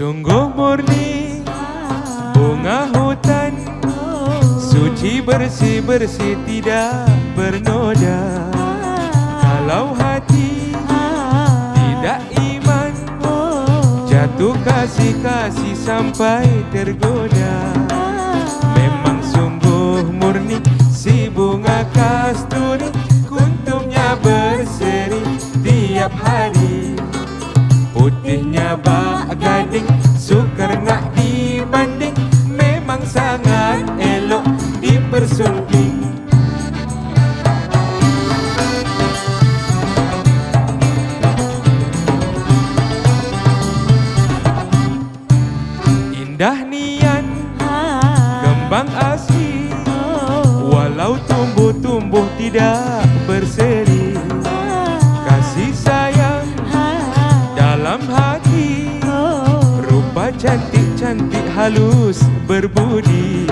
Sungguh murni bunga hutan. Suci bersih-bersih tidak bernoda. Kalau hati tidak iman Jatuh kasih-kasih sampai tergoda. Memang sungguh murni si bunga kasturi Kuntumnya berseri tiap hari. Putihnya bahagia gading Sukar nak dibanding. Memang sangat elok dipersunting. Indah nian kembang asli Walau tumbuh-tumbuh tidak cantik-cantik halus berbudi